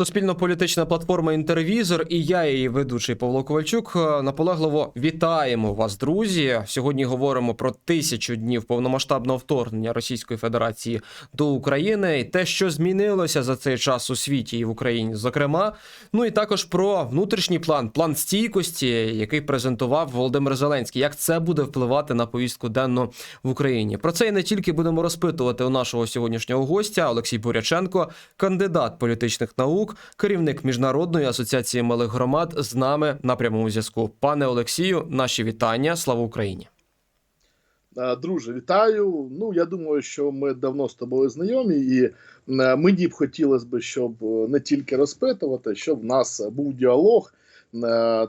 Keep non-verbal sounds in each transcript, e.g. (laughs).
Суспільно-політична платформа Інтервізор і я, її ведучий Павло Ковальчук. е, Наполегливо вітаємо вас, друзі. Сьогодні говоримо про тисячу днів повномасштабного вторгнення Російської Федерації до України і те, що змінилося за цей час у світі і в Україні, зокрема. Ну і також про внутрішній план, план стійкості, який презентував Володимир Зеленський. Як це буде впливати на повістку денну в Україні? Про це і не тільки будемо розпитувати у нашого сьогоднішнього гостя Олексій Буряченко, кандидат політичних наук, керівник міжнародної асоціації малих громад з нами на прямому зв'язку. Пане Олексію, наші вітання. Слава Україні! Е, Друже, вітаю. Ну я думаю, що ми давно з тобою знайомі, і е, мені б хотілося б, щоб е, не тільки розпитувати, щоб в нас був діалог,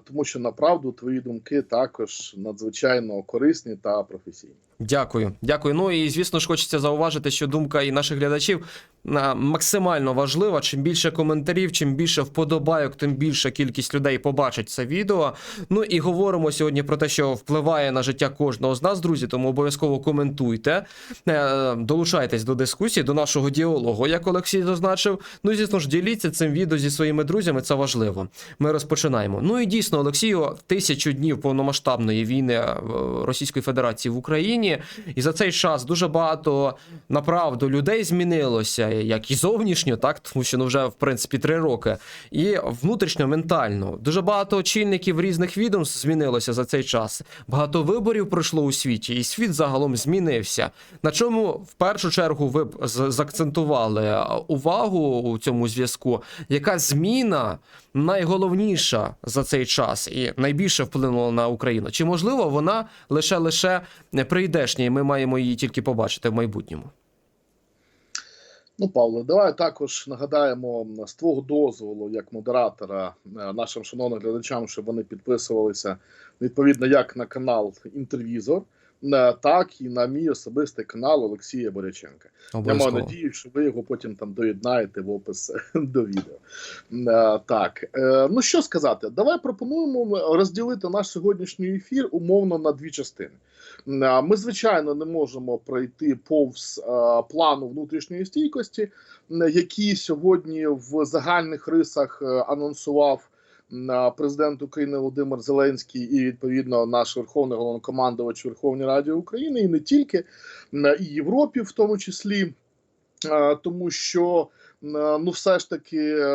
тому що направду твої думки також надзвичайно корисні та професійні. Дякую, дякую. Ну і звісно ж хочеться зауважити, що думка і наших глядачів максимально важлива. Чим більше коментарів, чим більше вподобайок, тим більша кількість людей побачить це відео. Ну і говоримо сьогодні про те, що впливає на життя кожного з нас, друзі. Тому обов'язково коментуйте, е, долучайтесь до дискусії, до нашого діалогу, як Олексій зазначив. Ну звісно ж, діліться цим відео зі своїми друзями. Це важливо. Ми розпочинаємо. Ну і дійсно, Олексію, тисячу днів повномасштабної війни е, Російської Федерації в Україні. І за цей час дуже багато направду людей змінилося, як і зовнішньо, так тому що ну вже в принципі три роки, і внутрішньо ментально. Дуже багато очільників різних відомств змінилося за цей час. Багато виборів пройшло у світі, і світ загалом змінився. На чому в першу чергу ви б з- заакцентували увагу у цьому зв'язку? Яка зміна найголовніша за цей час і найбільше вплинула на Україну? Чи можливо вона лише лише прийдешня, і ми маємо її тільки побачити в майбутньому? Ну, Павло, давай також нагадаємо з твого дозволу як модератора е, нашим шановним глядачам, щоб вони підписувалися відповідно як на канал Інтервізор, так і на мій особистий канал Олексія Боряченка. Я маю надію, що ви його потім там доєднаєте в опис (laughs) до відео. Е, Так, Е, ну що сказати, давай пропонуємо розділити наш сьогоднішній ефір умовно на дві частини. Е, Ми, звичайно, не можемо пройти повз е, плану внутрішньої стійкості, е, який сьогодні в загальних рисах е, анонсував е, президент України Володимир Зеленський і відповідно наш верховний головнокомандувач Верховної Ради України, і не тільки і Європі, в тому числі, тому що ну, все ж таки,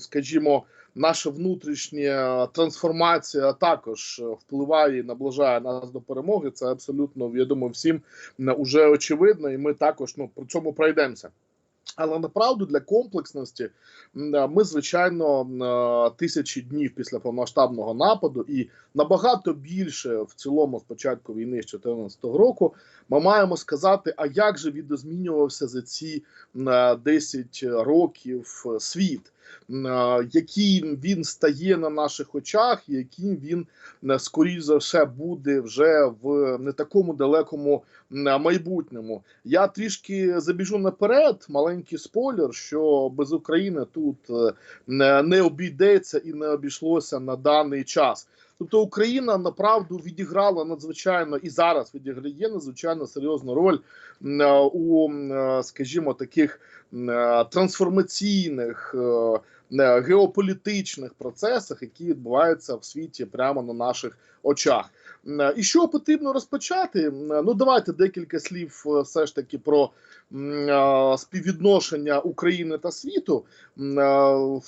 скажімо. Наша внутрішня трансформація також впливає і наближає нас до перемоги. Це абсолютно, я думаю, всім уже очевидно, і ми також ну, про цьому пройдемося. Але направду для комплексності ми, звичайно, е, тисячі днів після повномасштабного нападу, і набагато більше в цілому з початку війни з 2014 року, ми маємо сказати, а як же відозмінювався за ці м, е, 10 років е, світ, яким він стає на наших очах, яким він скоріш за все буде вже в не такому далекому майбутньому. Я трішки забіжу наперед, маленький спойлер, що без України тут е, не обійдеться і не обійшлося на даний час. Тобто Україна направду відіграла надзвичайно і зараз відіграє надзвичайно серйозну роль е, у, е, скажімо, таких е, трансформаційних геополітичних процесах, які відбуваються в світі прямо на наших очах. І що потрібно розпочати? Ну давайте декілька слів все ж таки про співвідношення України та світу.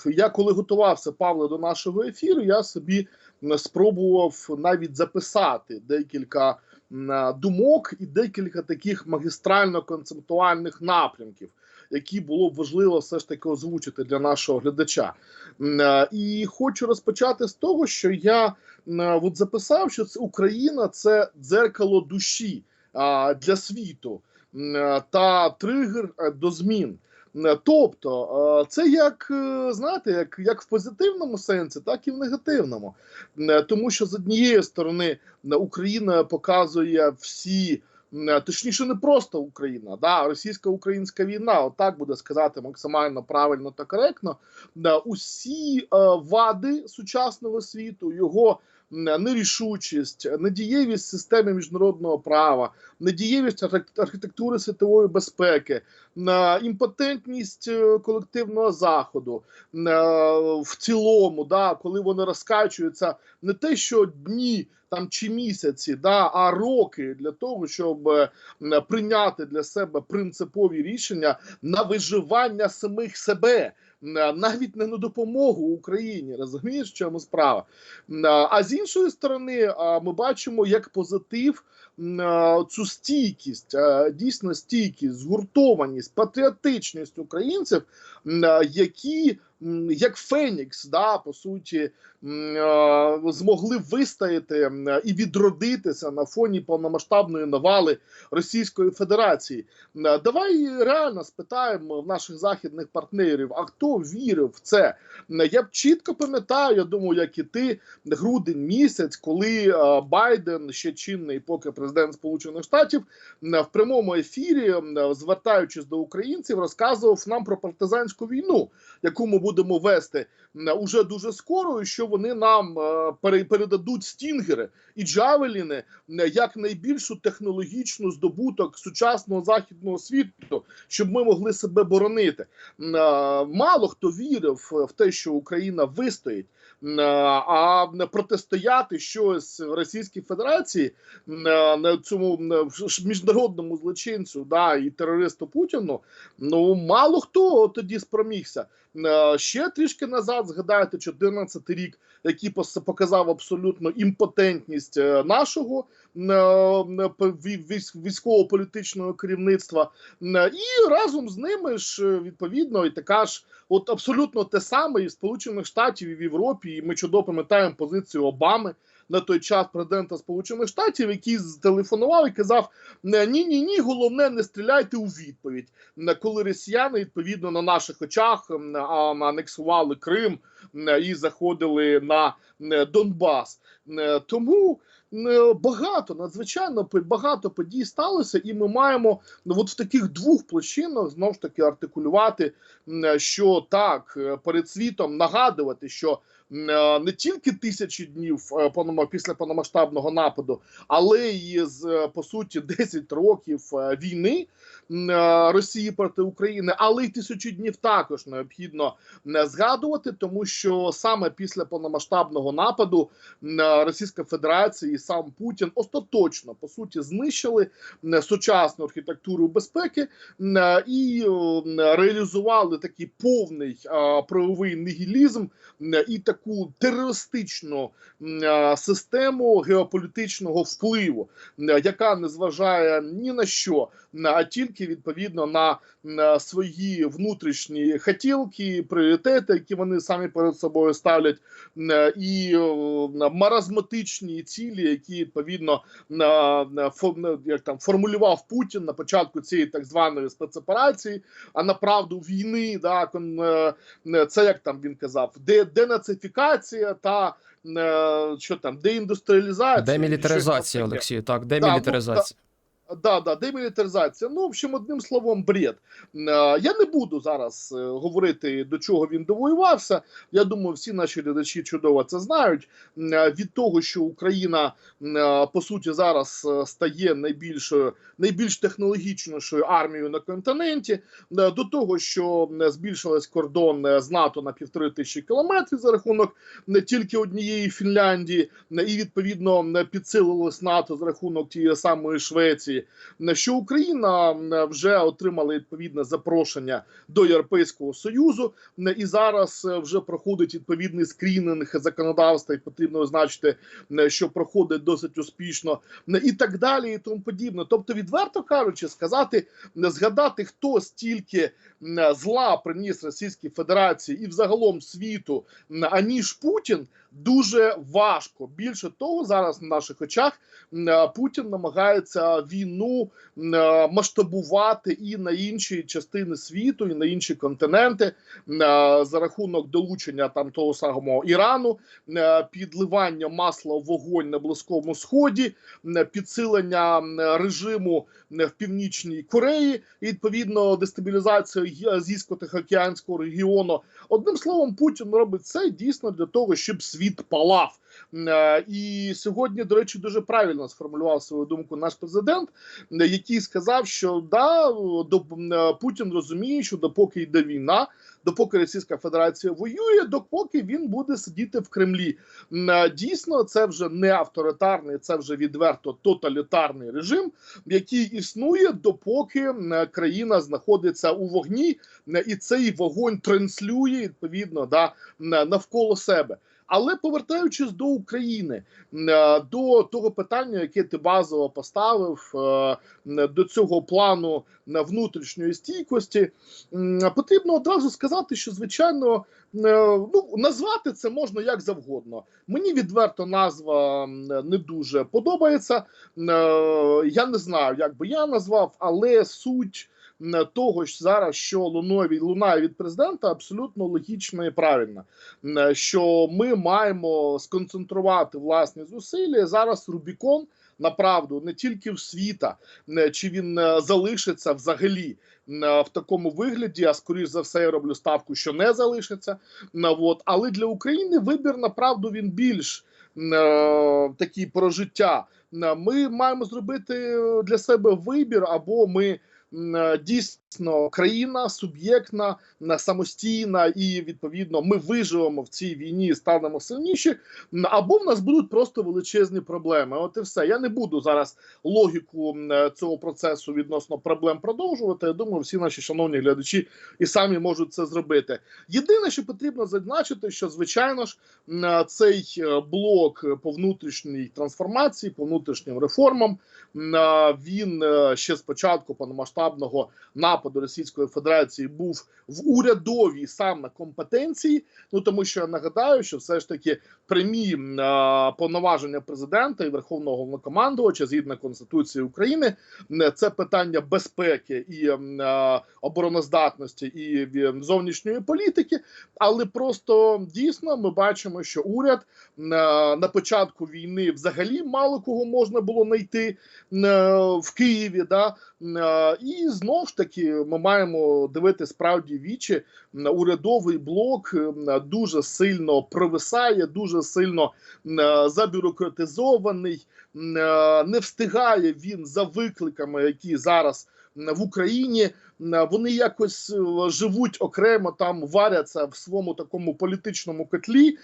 Я коли готувався Павле до нашого ефіру, я собі спробував навіть записати декілька е, думок і декілька таких магістрально-концептуальних напрямків. Які було б важливо все ж таки озвучити для нашого глядача, е, і хочу розпочати з того, що я е, от записав, що це Україна це дзеркало душі для світу е, та тригер е, до змін. М, Тобто, е, це як е, знаєте, як, як в позитивному сенсі, так і в негативному. Е, Тому що з однієї сторони Україна показує всі. Точніше, не просто Україна, да, російсько-українська війна, отак буде сказати максимально правильно та коректно. Усі е, вади сучасного світу, його нерішучість, недієвість системи міжнародного права, недієвість архітектури світової безпеки, е, імпотентність е, колективного заходу е, в цілому, да, коли вони розкачуються не те, що дні там чи місяці, да, а роки для того, щоб е, прийняти для себе принципові рішення на виживання самих себе. Навіть не на допомогу Україні, розумієш, в чому справа? А з іншої сторони, ми бачимо як позитив цю стійкість, е, дійсно стійкість, згуртованість, патріотичність українців, е, які як Фенікс, да, по суті, е, змогли вистояти і відродитися на фоні повномасштабної навали Російської Федерації. Давай реально спитаємо в наших західних партнерів, а хто вірив в це? Я б чітко пам'ятаю, я думаю, як і ти, грудень місяць, коли е, Байден, ще чинний поки президент Сполучених Штатів, в прямому ефірі, звертаючись до українців, розказував нам про партизанську війну, яку ми будемо вести уже дуже скоро, що вони нам е, передадуть стінгери і джавеліни як найбільшу технологічну здобуток сучасного західного світу, щоб ми могли себе боронити. Е, Мало хто вірив в те, що Україна вистоїть. Е, А протистояти щось Російській Федерації е, на цьому міжнародному злочинцю да, і терористу Путіну, ну мало хто тоді спромігся. Е, Ще трішки назад згадайте 14 рік, який показав абсолютно імпотентність е, нашого е, військово-політичного керівництва, і разом з ними ж відповідно і така ж, от абсолютно те саме і в Сполучених Штатів, і в Європі. І ми чудово пам'ятаємо позицію Обами на той час президента Сполучених Штатів, який зтелефонував і казав: ні, ні, ні, головне, не стріляйте у відповідь. Коли росіяни відповідно на наших очах м, анексували Крим і заходили на Донбас. Тому багато надзвичайно багато подій сталося, і ми маємо ну, от в таких двох площинах знову ж таки артикулювати, що так е, перед світом нагадувати, що е, не тільки тисячі днів е, після повномасштабного нападу, але і з е, по суті (laughs) 10 років е, війни е, Росії проти України, але й тисячі днів також необхідно не згадувати, тому що саме після повномасштабного нападу е, Російська Федерація і сам Путін остаточно по суті знищили сучасну архітектуру безпеки е, і реалізували такий повний е, правовий нігілізм і таку терористичну е, систему геополітичного впливу, яка не зважає ні на що, а тільки відповідно на свої внутрішні хотілки, пріоритети, які вони самі перед собою ставлять, і маразматичні цілі, які відповідно на, на на- як там формулював Путін на початку цієї так званої спецоперації, а направду війни, да, е, це як там він казав, де денацифікація та е, що там, деіндустріалізація. Демілітаризація, Олексію, Так, демілітаризація. Да, да, демілітаризація. Ну, в общем, одним словом, бред. Е, Я не буду зараз е, говорити, до чого він довоювався. Я думаю, всі наші глядачі чудово це знають. Е, Від того, що Україна е, по суті зараз е, стає найбільшою, найбільш технологічнішою армією на континенті, е, до того, що е, збільшилась кордон е, з НАТО на півтори тисячі кілометрів за рахунок не тільки однієї Фінляндії, е, і відповідно е, підсилилось НАТО за рахунок тієї самої Швеції на що Україна вже отримала відповідне запрошення до Європейського союзу, м, і зараз е, вже проходить відповідний скрінинг законодавства, і потрібно означити, що проходить досить успішно, і так далі, і тому подібне. Тобто, відверто кажучи, сказати, згадати, хто стільки зла приніс Російській Федерації і взагалом світу, аніж Путін. Дуже важко. Більше того, зараз на наших очах е, Путін намагається війну е, масштабувати і на інші частини світу, і на інші континенти е, за рахунок долучення там того самого Ірану, підливання масла в вогонь на близькому сході, підсилення режиму в північній Кореї, і відповідно дестабілізацію Ї- азійсько-тихоокеанського регіону. Одним словом, Путін робить це дійсно для того, щоб світ палав. Е, І сьогодні, до речі, дуже правильно сформулював свою думку наш президент, е, який сказав, що да, до е, Путін розуміє, що допоки йде війна, допоки Російська Федерація воює, допоки він буде сидіти в Кремлі. Дійсно, це вже не авторитарний, це вже відверто тоталітарний режим, який існує допоки країна знаходиться у вогні, і цей вогонь транслює відповідно да, навколо себе. Але повертаючись до України, е, до того питання, яке ти базово поставив, е, до цього плану внутрішньої стійкості, потрібно одразу сказати, що звичайно е, ну назвати це можна як завгодно. Мені відверто назва не дуже подобається. Я не знаю, як би я назвав, але суть того ж зараз, що лунає від лунає від президента, абсолютно логічна і правильна. М, Що ми маємо сконцентрувати власні зусилля зараз Рубікон. Направду не тільки в світа, чи він е, залишиться взагалі е, в такому вигляді, а скоріш за все я роблю ставку, що не залишиться. От. Але для України вибір направду він більш е, такий про життя. Ми маємо зробити для себе вибір, або ми е, дійсно країна суб'єктна, самостійна, і відповідно ми виживемо в цій війні, станемо сильніші, або в нас будуть просто величезні проблеми. От і все. Я не буду зараз логіку е, цього процесу відносно проблем продовжувати. Я думаю, всі наші шановні глядачі і самі можуть це зробити. Єдине, що потрібно зазначити, що звичайно ж е, цей е, блок по внутрішній трансформації, по внутрішнім реформам, він ще з початку повномасштабного нападу Російської Федерації був в урядовій саме компетенції. Ну тому що я нагадаю, що все ж таки прямі е, повноваження президента і верховного головнокомандувача згідно конституції України це питання безпеки і е, обороноздатності і зовнішньої політики. Але просто дійсно ми бачимо, що уряд е, на початку війни взагалі мало кого можна було знайти е, в Києві. Да? Е, І знов ж таки ми маємо дивити справді вічі. Урядовий блок дуже сильно провисає, дуже сильно забюрократизований. е, Не встигає він за викликами, які зараз в Україні. Вони якось е, живуть окремо, там варяться в своєму такому політичному котлі,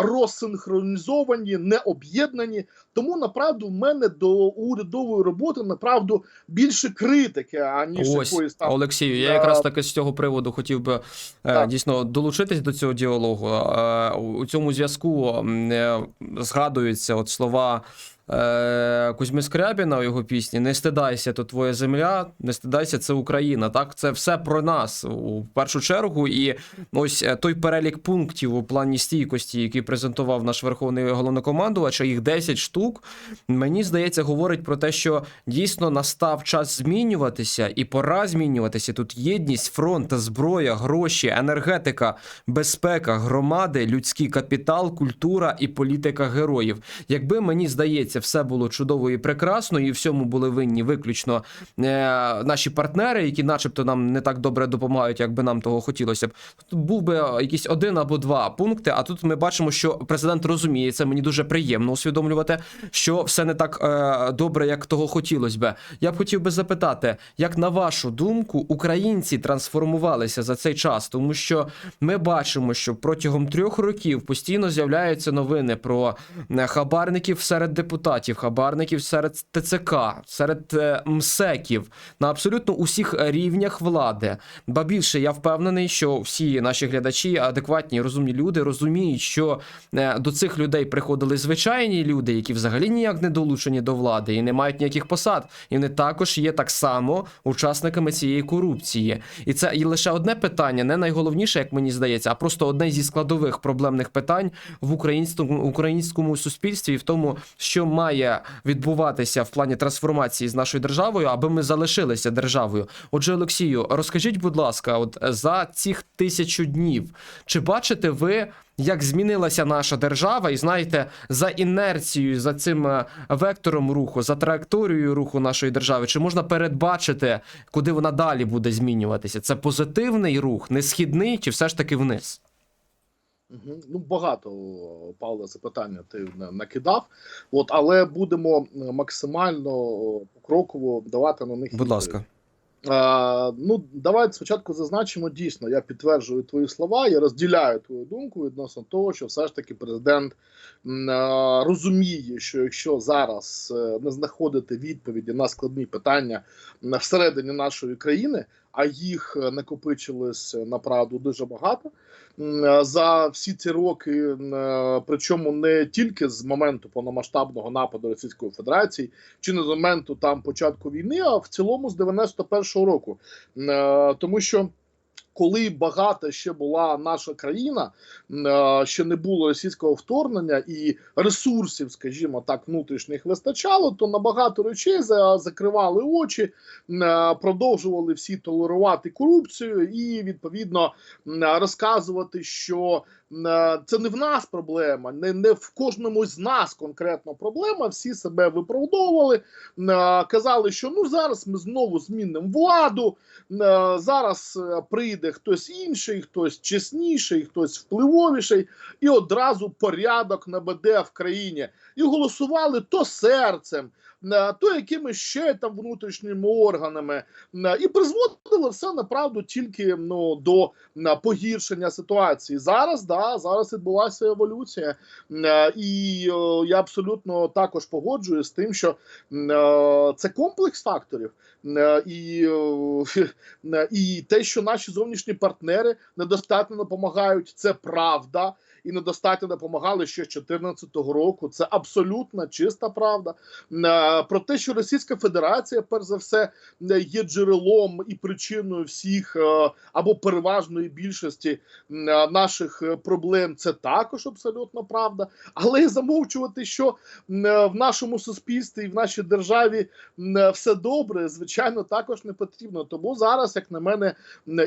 розсинхронізовані, не об'єднані. Тому направду в мене до урядової роботи направду більше критики, аніж Ось, якоїсь там Олексію, я якраз таки з цього приводу хотів би е, Так. дійсно долучитись до цього діалогу. Е, у цьому зв'язку згадуються от слова. Е, Кузьми Скрябіна у його пісні Не стидайся, то твоя земля, не стидайся, це Україна. Так, це все про нас у першу чергу. І ось е, той перелік пунктів у плані стійкості, який презентував наш верховний головнокомандувач, а їх 10 штук. Мені здається, говорить про те, що дійсно настав час змінюватися, і пора змінюватися. Тут єдність, фронт, зброя, гроші, енергетика, безпека, громади, людський капітал, культура і політика героїв. Якби мені здається, все було чудово і прекрасно, і всьому були винні виключно е, наші партнери, які, начебто, нам не так добре допомагають, як би нам того хотілося б. Тут був би е, якийсь один або два пункти. А тут ми бачимо, що президент розуміє це. Мені дуже приємно усвідомлювати, що все не так е, добре, як того хотілося би. Я б хотів би запитати, як на вашу думку, українці трансформувалися за цей час, тому що ми бачимо, що протягом трьох років постійно з'являються новини про хабарників серед депутатів, хабарників серед ТЦК, серед е, МСЕКів на абсолютно усіх рівнях влади. Ба більше я впевнений, що всі наші глядачі, адекватні, розумні люди, розуміють, що е, до цих людей приходили звичайні люди, які взагалі ніяк не долучені до влади і не мають ніяких посад. І вони також є так само учасниками цієї корупції. І це і лише одне питання, не найголовніше, як мені здається, а просто одне зі складових проблемних питань в українському українському суспільстві, і в тому, що має відбуватися в плані трансформації з нашою державою, аби ми залишилися державою. Отже, Олексію, розкажіть, будь ласка, от за цих тисячу днів, чи бачите ви? Як змінилася наша держава, і знаєте, за інерцією, за цим е, вектором руху, за траєкторією руху нашої держави, чи можна передбачити, куди вона далі буде змінюватися? Це позитивний рух, не східний, чи все ж таки вниз? Мгм. Ну, багато Павле запитання ти на- накидав. От, але будемо е, максимально о, покроково давати на них. Будь ласка. А, ну, давай спочатку зазначимо дійсно. Я підтверджую твої слова. Я розділяю твою думку відносно того, що все ж таки президент а, розуміє, що якщо зараз е, не знаходити відповіді на складні питання всередині нашої країни, а їх е, накопичилось е, направду дуже багато е, за всі ці роки, причому не тільки з моменту повномасштабного нападу Російської Федерації чи не з моменту там початку війни, а в цілому з 91-го року. Тому що. Коли багата ще була наша країна, е, ще не було російського вторгнення і ресурсів, скажімо так, внутрішніх вистачало, то на багато речей закривали очі, е, продовжували всі толерувати корупцію і відповідно розказувати, що е, це не в нас проблема, не, не в кожному з нас конкретно проблема. Всі себе виправдовували, е, казали, що ну зараз ми знову змінимо владу. е, Зараз е, прийде хтось інший, хтось чесніший, хтось впливовіший, і одразу порядок набеде в країні. І голосували то серцем, то якимись ще там внутрішніми органами, е, і призводило все направду тільки ну до погіршення ситуації. Зараз да, зараз відбулася еволюція, Е, і е, я абсолютно також погоджуюсь з тим, що е, це комплекс факторів, Е, і, е, (laughs) і те, що наші зовнішні партнери недостатньо допомагають, це правда. І недостатньо допомагали ще з 2014 року. Це абсолютно чиста правда. Е, Про те, що Російська Федерація, перш за все, е, є джерелом і причиною всіх е, або переважної більшості наших проблем, це також абсолютно правда. Але замовчувати, що в нашому суспільстві і в нашій державі все добре, звичайно, також не потрібно. Тому зараз, як на мене,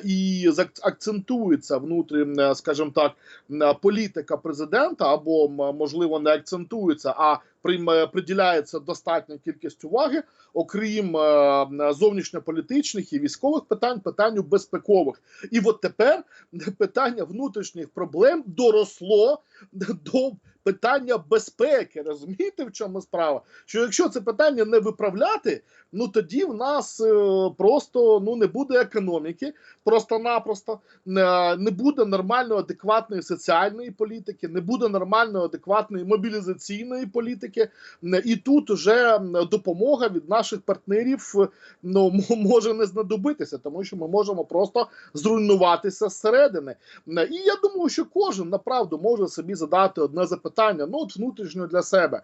і акцентується внутрі, е, скажімо так, е, політика президента, або можливо не акцентується, а прийме приділяється достатня кількість уваги, окрім е, зовнішньополітичних і військових питань, питанню безпекових. І от тепер (laughs) питання внутрішніх проблем доросло до питання безпеки. Розумієте, в чому справа? Що якщо це питання не виправляти, ну тоді в нас е, просто ну не буде економіки, просто-напросто не, не буде нормальної адекватної соціальної політики, не буде нормальної адекватної мобілізаційної політики. Е, І тут уже м, допомога від наших партнерів е, ну може не знадобитися, тому що ми можемо просто зруйнуватися зсередини. Е, І я думаю, що кожен направду може собі задати одне запитання, ну от внутрішньо для себе.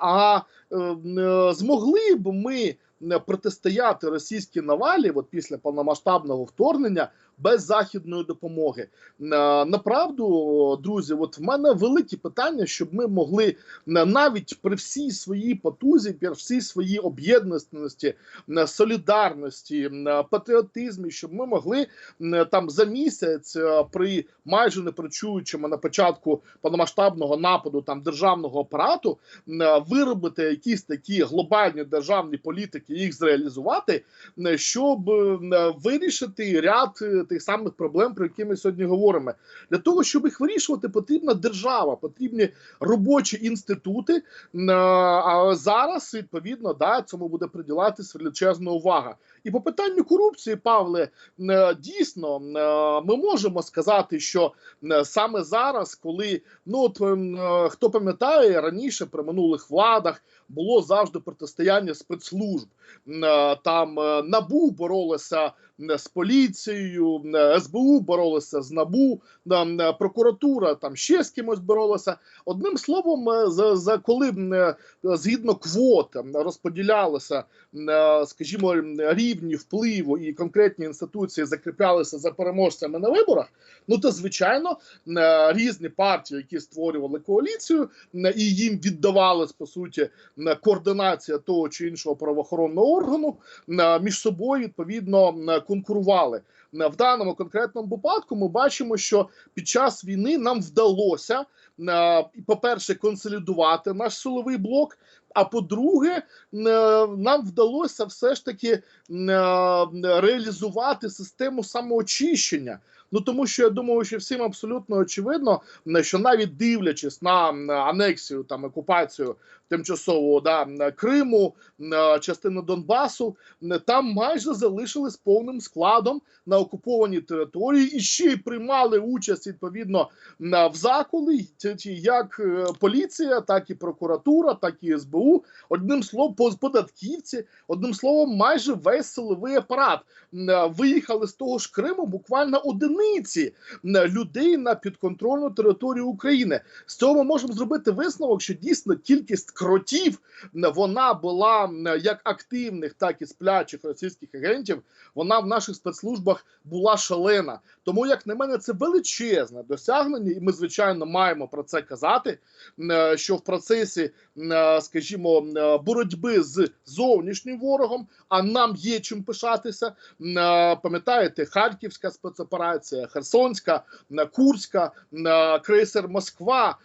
А е, е, змогли б ми протистояти російській навалі, от після повномасштабного вторгнення, без західної допомоги? Направду, друзі, от в мене великі питання, щоб ми могли навіть при всій своїй потузі, при всій своїй об'єднаності, солідарності, патріотизмі, щоб ми могли там за місяць е, при майже не прочуючому на початку повномасштабного нападу там державного апарату е, виробити якісь такі глобальні державні політики, їх зреалізувати, е, щоб вирішити ряд тих самих проблем, про які ми сьогодні говоримо. Для того, щоб їх вирішувати, потрібна держава, потрібні робочі інститути. А зараз відповідно да цьому буде приділатися величезна увага. І по питанню корупції, Павле, е, дійсно е, ми можемо сказати, що е, саме зараз, коли ну от е, хто пам'ятає раніше при минулих владах було завжди протистояння спецслужб. Там набу боролися з поліцією, СБУ боролися з набу, прокуратура там ще з кимось боролася. Одним словом, за, коли згідно квот розподілялися, е, скажімо, рівні впливу і конкретні інституції закріплялися за переможцями на виборах. Ну то звичайно е, різні партії, які створювали коаліцію, е, і їм віддавалась по суті е, координація того чи іншого правоохоронного органу, між собою відповідно конкурували. В даному конкретному випадку ми бачимо, що під час війни нам вдалося, е, по-перше, консолідувати наш силовий блок. А по-друге, е, нам вдалося все ж таки е, реалізувати систему самоочищення. Ну тому що я думаю, що всім абсолютно очевидно, що навіть дивлячись на анексію там окупацію тимчасового да Криму, м, частини Донбасу, там майже залишились повним складом на окупованій території і ще й приймали участь відповідно в ті як е, поліція, так і прокуратура, так і СБУ. Одним словом, податківці, одним словом, майже весь силовий апарат виїхали з того ж Криму буквально одиниці м, людей на підконтрольну територію України. З цього ми можемо зробити висновок, що дійсно кількість кротів вона була як активних, так і сплячих російських агентів. Вона в наших спецслужбах була шалена. Тому, як на мене, це величезне досягнення, і ми звичайно маємо про це казати. е, Що в процесі, е, скажімо, е, боротьби з зовнішнім ворогом, а нам є чим пишатися. е, Пам'ятаєте, Харківська спецоперація, Херсонська, Курська, крейсер Москва,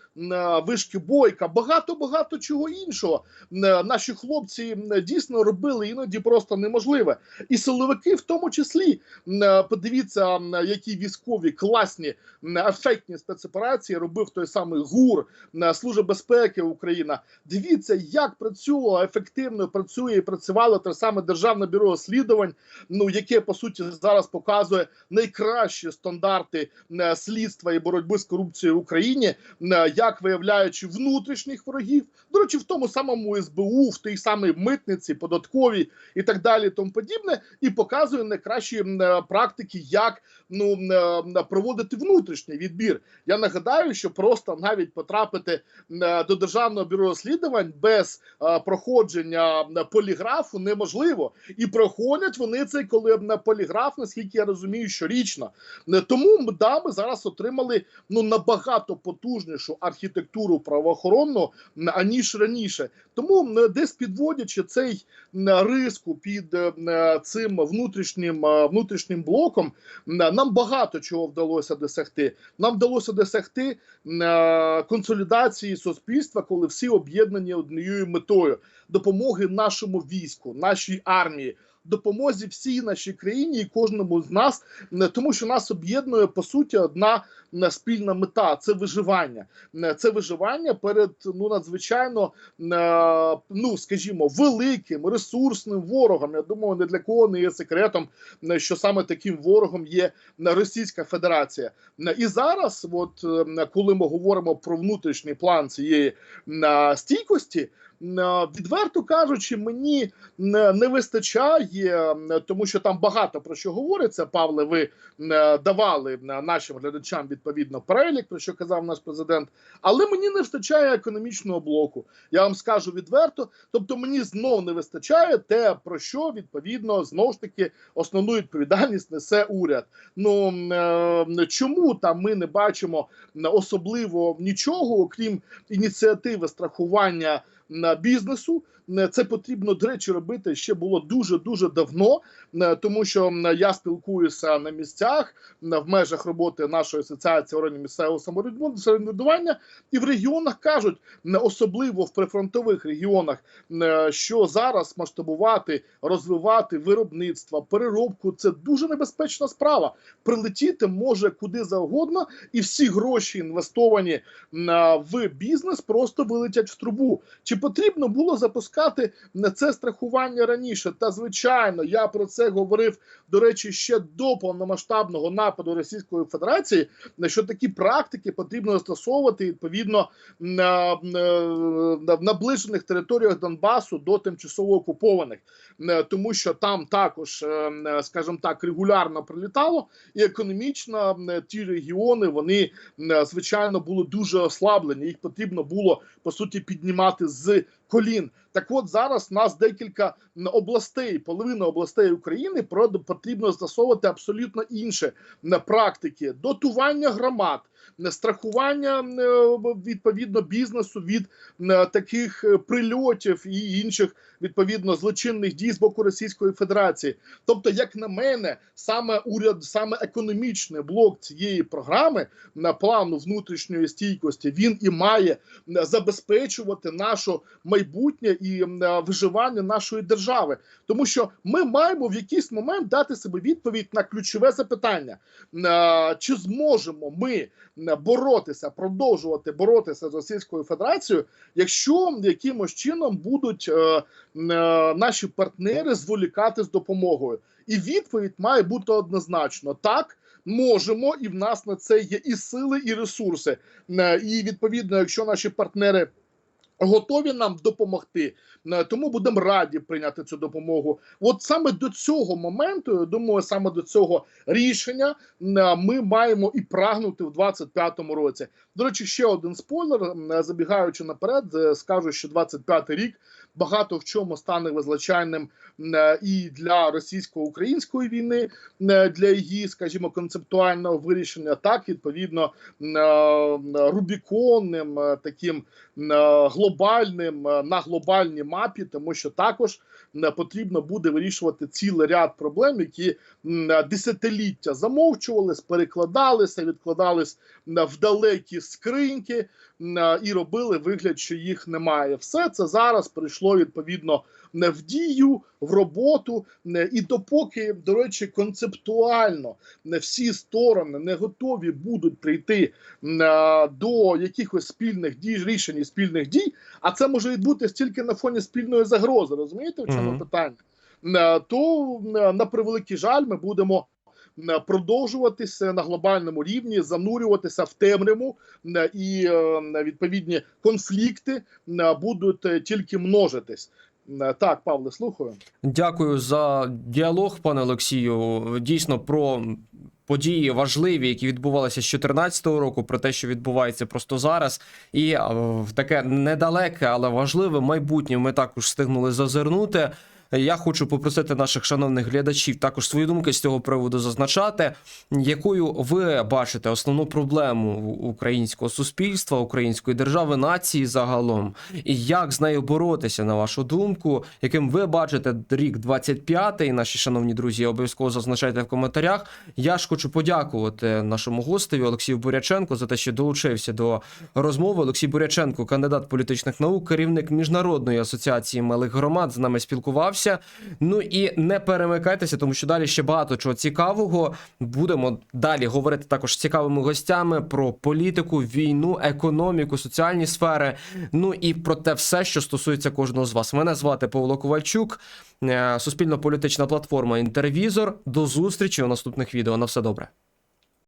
вишки Бойка, багато багато чого іншого. Е, Наші хлопці дійсно робили іноді просто неможливе, і силовики в тому числі. Е, Подивіться, які військові класні ефектні спецоперації робив той самий ГУР, Служба безпеки Україна. Дивіться, як працювало ефективно працює і працювало те саме державне бюро розслідувань, ну яке по суті зараз показує найкращі стандарти е, слідства і боротьби з корупцією в Україні, е, як виявляючи внутрішніх ворогів, до речі, в тому самому СБУ, в тій самій митниці, податковій і так далі, тому подібне, і показує найкращі е, практики, як ну е, проводити внутрішній відбір. Я нагадаю, що просто навіть потрапити е, до державного бюро розслідувань без проходження поліграфу неможливо, і проходять вони це, коли на поліграф, наскільки я розумію, щорічно. Тому да, ми зараз отримали ну набагато потужнішу архітектуру правоохоронну аніж раніше. Тому десь підводячи цей риску під е, цим внутрішнім е, внутрішнім блоком, нам багато чого вдалося досягти. Нам вдалося досягти е, консолідації суспільства, коли всі об'єднані однією метою допомоги нашому війську, нашій армії. Допомозі всій нашій країні і кожному з нас, м, тому що нас об'єднує по суті одна спільна мета це виживання. Це виживання перед ну надзвичайно е, ну скажімо, великим ресурсним ворогом. Я думаю, не для кого не є секретом, е, що саме таким ворогом є е, Російська Федерація. Е, І зараз, от е, коли ми говоримо про внутрішній план цієї е, стійкості. Е, Відверто кажучи, мені не вистачає, тому що там багато про що говориться. Павле, ви е, давали е, нашим глядачам відповідно перелік, про що казав наш президент. Але мені не вистачає економічного блоку. Я вам скажу відверто. Тобто, мені знов не вистачає те, про що відповідно знову ж таки основну відповідальність несе уряд. Ну чому там ми не бачимо особливо нічого, окрім ініціативи страхування бізнесу. Е, Це потрібно, до речі, робити ще було дуже дуже давно, е, тому що я спілкуюся на місцях в межах роботи нашої асоціації органів місцевого самоврядування- і в регіонах кажуть, особливо в прифронтових регіонах, що зараз масштабувати, розвивати виробництво, переробку це дуже небезпечна справа. Прилетіти може куди завгодно, і всі гроші інвестовані в бізнес просто вилетять в трубу. Чи потрібно було запускати на це страхування раніше? Та звичайно, я про це говорив до речі ще до повномасштабного нападу Російської Федерації. що такі практики потрібно застосовувати відповідно на, на, на наближених територіях Донбасу до тимчасово окупованих, Е, тому що там також, е, е, скажімо так, регулярно прилітало, і економічно ті регіони вони звичайно були дуже ослаблені. Їх потрібно було по суті піднімати з колін. Так от зараз нас декілька областей, половина областей України потрібно застосовувати абсолютно інше м, практики дотування громад. Страхування е, відповідно бізнесу від е, таких е, прильотів і інших відповідно злочинних дій з боку Російської Федерації. Тобто, як на мене, саме уряд, саме економічний блок цієї програми на плану внутрішньої стійкості, він і має забезпечувати наше майбутнє і виживання нашої держави, тому що ми маємо в якийсь момент дати себе відповідь на ключове запитання: чи зможемо ми боротися, продовжувати боротися з Російською Федерацією, якщо якимось чином будуть е, е, наші партнери зволікати з допомогою? І відповідь має бути однозначно так. Можемо, і в нас на це є і сили, і ресурси. Е, І відповідно, якщо наші партнери готові нам допомогти, е, тому будемо раді прийняти цю допомогу. От саме до цього моменту, я думаю, саме до цього рішення е, ми маємо і прагнути в 25-му році. До речі, ще один спойлер. е, Забігаючи наперед, скажу, що 25-й рік багато в чому стане визначальним і для російсько-української війни, для її, скажімо, концептуального вирішення, так відповідно рубіконним, таким глобальним е, на глобальній мапі, тому що також е, потрібно буде вирішувати цілий ряд проблем, які е, десятиліття замовчувались, перекладалися, відкладались е, в далекі скриньки е, і робили вигляд, що їх немає. Все це зараз прийшло відповідно в дію, в роботу. І допоки, до речі, концептуально не всі сторони не готові будуть прийти е, до якихось спільних дій, рішень і спільних дій, а це може відбутися тільки на фоні спільної загрози. Розумієте, в чому Мгм. питання? Е, То на превеликий жаль, ми будемо. Продовжуватися на глобальному рівні, занурюватися в темряву, і е, відповідні конфлікти будуть е, тільки множитись. М, Так, Павле, слухаю. Дякую за діалог, пане Олексію. Дійсно про події важливі, які відбувалися з 2014 року, про те, що відбувається просто зараз, і в таке недалеке, але важливе майбутнє. Ми також встигнули зазирнути. Я хочу попросити наших шановних глядачів також свої думки з цього приводу зазначати, якою ви бачите основну проблему українського суспільства, української держави, нації загалом, і як з нею боротися, на вашу думку, яким ви бачите рік 25-й, наші шановні друзі, обов'язково зазначайте в коментарях. Я ж хочу подякувати нашому гостеві Олексію Буряченку за те, що долучився до розмови. Олексій Буряченко, кандидат політичних наук, керівник міжнародної асоціації малих громад, з нами спілкувався. Ну і не перемикайтеся, тому що далі ще багато чого цікавого. Будемо далі говорити також з цікавими гостями про політику, війну, економіку, соціальні сфери. Ну і про те все, що стосується кожного з вас. Мене звати Павло Ковальчук, е, суспільно-політична платформа Інтервізор. До зустрічі у наступних відео. На все добре.